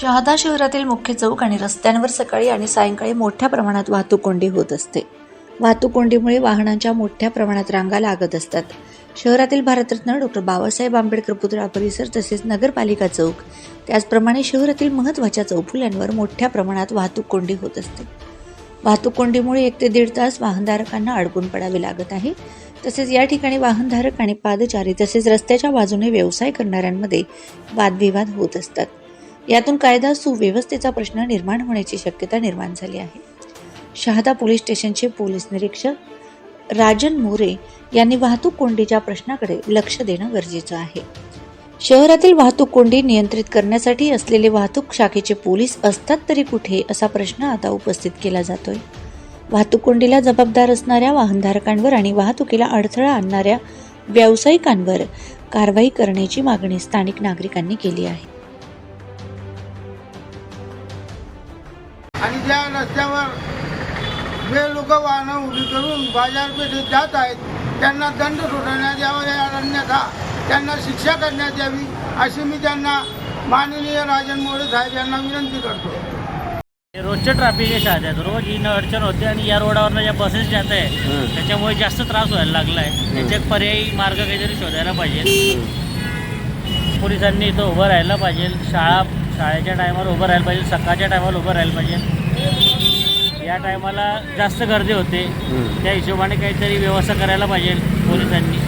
शहादा शहरातील मुख्य चौक आणि रस्त्यांवर सकाळी आणि सायंकाळी मोठ्या प्रमाणात वाहतूक कोंडी होत असते. वाहतूक कोंडीमुळे वाहनांच्या मोठ्या प्रमाणात रांगा लागत असतात. शहरातील भारतरत्न डॉक्टर बाबासाहेब आंबेडकर पुतळा परिसर तसेच नगरपालिका चौक त्याचप्रमाणे शहरातील महत्त्वाच्या चौफुल्यांवर मोठ्या प्रमाणात वाहतूक कोंडी होत असते. वाहतूक कोंडीमुळे एक ते दीड तास वाहनधारकांना अडकून पडावे लागत आहे. तसेच या ठिकाणी वाहनधारक आणि पादचारी तसेच रस्त्याच्या बाजूने व्यवसाय करणाऱ्यांमध्ये वादविवाद होत असतात. यातून कायदा सुव्यवस्थेचा प्रश्न निर्माण होण्याची शक्यता निर्माण झाली आहे. शहादा पोलीस स्टेशनचे पोलीस निरीक्षक राजन मोरे यांनी वाहतूक कोंडीच्या प्रश्नाकडे लक्ष देणं गरजेचं आहे. शहरातील वाहतूक कोंडी नियंत्रित करण्यासाठी असलेले वाहतूक शाखेचे पोलीस असतात तरी कुठे असा प्रश्न आता उपस्थित केला जातोय. वाहतूक कोंडीला जबाबदार असणाऱ्या वाहनधारकांवर आणि वाहतुकीला अडथळा आणणाऱ्या व्यावसायिकांवर कारवाई करण्याची मागणी स्थानिक नागरिकांनी केली आहे. आणि ज्या रस्त्यावर जे लोक वाहनं उभी करून बाजारपेठेत जात आहेत त्यांना दंड ठोठवण्यात यावा या अन्यथा त्यांना शिक्षा करण्यात यावी अशी मी त्यांना माननीय राजन मोरे साहेब यांना विनंती करतो. रोजचं ट्रॅफिक आहे शाळेत रोज ही अडचण होते आणि या रोडावरनं ज्या बसेस जात आहे त्याच्यामुळे जास्त त्रास व्हायला लागला आहे त्याचे एक पर्यायी मार्ग काहीतरी शोधायला पाहिजे पोलिसांनी इथं उभं राहायला पाहिजे शाळा शाळेच्या टायमाला उभं राहायला पाहिजे सकाळच्या टायमाला उभं राहायला पाहिजे. या टायमाला जास्त गर्दी होते. त्या हिशोबाने काहीतरी व्यवस्था करायला पाहिजे पोलिसांनी.